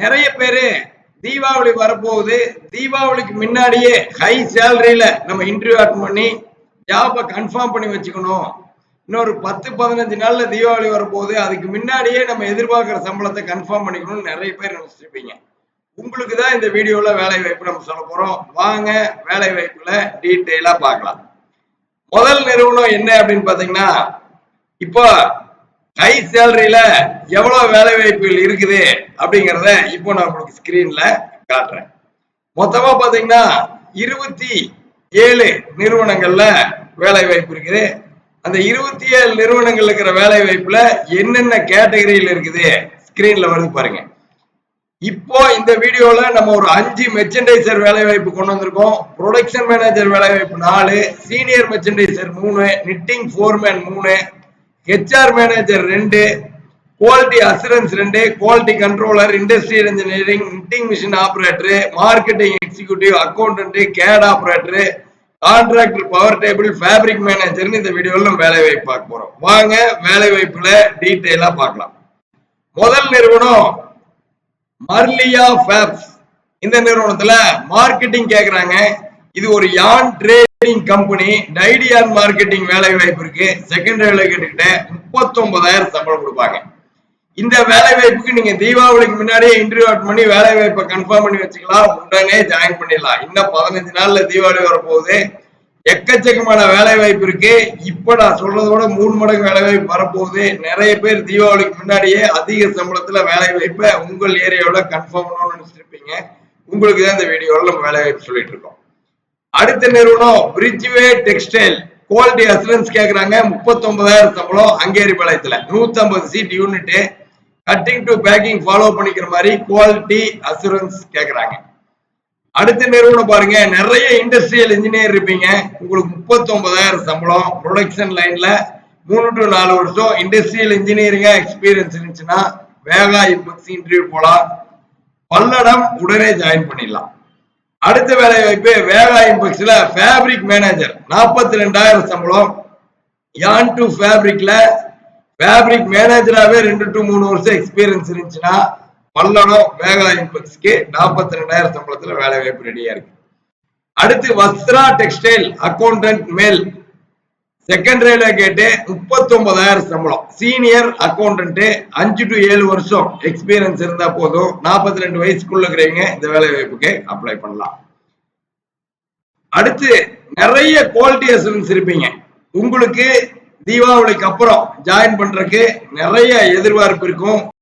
நிறைய பேரு தீபாவளி வரப்போகுது. தீபாவளிக்கு முன்னாடியே ஹை சேலரியில நம்ம இன்டர்வியூ அட்டன் பண்ணி ஜாபை கன்ஃபார்ம் பண்ணி வச்சுக்கணும். இன்னொரு பத்து பதினஞ்சு நாள்ல தீபாவளி வரப்போகுது. அதுக்கு முன்னாடியே நம்ம எதிர்பார்க்குற சம்பளத்தை கன்ஃபார்ம் பண்ணிக்கணும்னு நிறைய பேர் நினைச்சிருப்பீங்க. உங்களுக்கு தான் இந்த வீடியோல வேலை வாய்ப்பு நம்ம சொல்ல போறோம். வாங்க வேலை வாய்ப்புல டீட்டெயிலா பார்க்கலாம். முதல் நிறுவனம் என்ன அப்படின்னு பாத்தீங்கன்னா இப்போ ஹை சேலரியில எவ்வளவு வேலை வாய்ப்புகள் இருக்குது அப்படிங்கறத இப்போ நான் உங்களுக்கு ஸ்கிரீன்ல காட்டுறேன். மொத்தமா பாத்தீங்கன்னா இருபத்தி ஏழு நிறுவனங்கள்ல வேலை வாய்ப்பு இருக்குது. அந்த இருபத்தி ஏழு நிறுவனங்கள் இருக்கிற வேலை வாய்ப்புல என்னென்ன கேட்டகரியில் இருக்குது ஸ்கிரீன்ல வருது பாருங்க. இப்போ இந்த வீடியோல நம்ம ஒரு அஞ்சு மெர்ச்சன்டைசர் வேலை வாய்ப்பு கொண்டு வந்திருக்கோம். ப்ரொடக்ஷன் மேனேஜர் வேலை வாய்ப்பு நாலு சீனியர் மெர்ச்சன்டைசர் மூணு நிட்டிங் ஃபோர்மேன் மூணு ஹெச்ஆர் மேனேஜர் ரெண்டு குவாலிட்டி அசூரன்ஸ் ரெண்டு quality controller industrial engineering knitting machine operator marketing executive accountant gate operator contractor power table fabric மேனேஜர்னு இந்த வீடியோவில் நம்ம வேலை வாய்ப்பு பார்க்க போகிறோம் வாங்க வேலை வாய்ப்பில் டீட்டெயிலாக பார்க்கலாம். முதல் நிறுவனம் மர்லியா ஃபேப்ஸ் இந்த நிறுவனத்தில் மார்க்கெட்டிங் கேட்குறாங்க இது ஒரு யான் ட்ரேடிங் கம்பெனி டைடியான் மார்க்கெட்டிங் வேலை வாய்ப்பிற்கு இருக்கு. செகண்ட் கிட்ட கேட்டுக்கிட்ட முப்பத்தொன்பதாயிரம் சம்பளம் கொடுப்பாங்க. இந்த வேலை வாய்ப்புக்கு நீங்க தீபாவளிக்கு முன்னாடியே இன்டர்வியூ அட் பண்ணி வேலை வாய்ப்பை கன்ஃபார்ம் பண்ணி வச்சுக்கலாம். உடனே ஜாயின் பண்ணிடலாம். இன்னும் பதினஞ்சு நாள்ல தீபாவளி வரப்போகுது. எக்கச்சக்கமான வேலை வாய்ப்பு இருக்கு. இப்ப நான் சொல்றதோட மூணு மடங்கு வேலை வாய்ப்பு வரப்போகுது. நிறைய பேர் தீபாவளிக்கு முன்னாடியே அதிக சம்பளத்துல வேலை வாய்ப்பை உங்கள் ஏரியாவில் கன்ஃபார்ம் பண்ணணும்னு நினைச்சிருப்பீங்க. உங்களுக்கு தான் இந்த வீடியோவில் நம்ம வேலை வாய்ப்பு சொல்லிட்டு இருக்கோம். அடுத்த நிறுவனம் பிரிட்ஜ்வே டெக்ஸ்டைல் குவாலிட்டி அசூரன்ஸ் கேட்குறாங்க முப்பத்தொன்பதாயிரம் சம்பளம் அங்கேரி பாளையத்தில் நூற்றம்பது seat unit cutting to packing follow பண்ணிக்கிற மாதிரி குவாலிட்டி அசூரன்ஸ் கேட்குறாங்க அடுத்த நிறுவனம் பாருங்க. நிறைய இண்டஸ்ட்ரியல் இன்ஜினியர் இருப்பீங்க. உங்களுக்கு முப்பத்தொன்பதாயிரம் சம்பளம். ப்ரொடக்ஷன் லைன்ல மூணு டு நாலு வருஷம் இண்டஸ்ட்ரியல் இன்ஜினியரிங்கா எக்ஸ்பீரியன்ஸ் இருந்துச்சுன்னா வேகா இன்பக்ஸ் இன்டர்வியூ போலாம். பல்லடம் உடனே ஜாயின் பண்ணிடலாம். அடுத்த வேலை வாய்ப்பு வேகா இம்பெக்ஸ்ல ஃபேப்ரிக் மேனேஜர் நாற்பத்தி ரெண்டாயிரம் சம்பளம். யான் டு ஃபேப்ரிக்ல ஃபேப்ரிக் மேனேஜராகவே ரெண்டு டு மூணு வருஷம் எக்ஸ்பீரியன்ஸ் இருந்துச்சுன்னா பல்லடம் வேகா இம்பெக்ஸ்க்கு நாற்பத்தி ரெண்டாயிரம் சம்பளத்தில் வேலை வாய்ப்பு ரெடியா இருக்கு. அடுத்து வஸ்த்ரா டெக்ஸ்டைல் அக்கௌண்டன்ட் மேல். செகண்ட் கேட்டு முப்பத்தி ஒன்பதாயிரம் சம்பளம். சீனியர் அக்கௌண்டன்ட் அஞ்சு டு ஏழு வருஷம் எக்ஸ்பீரியன்ஸ் இருந்தா போதும். நாற்பத்தி ரெண்டு வயசுக்குள்ள இருக்கிறவங்க இந்த வேலை வாய்ப்புக்கு அப்ளை பண்ணலாம். அடுத்து நிறைய குவாலிட்டி அசூரன்ஸ் இருப்பீங்க. உங்களுக்கு தீபாவளிக்கு அப்புறம் ஜாயின் பண்றதுக்கு நிறைய எதிர்பார்ப்பு இருக்கும்.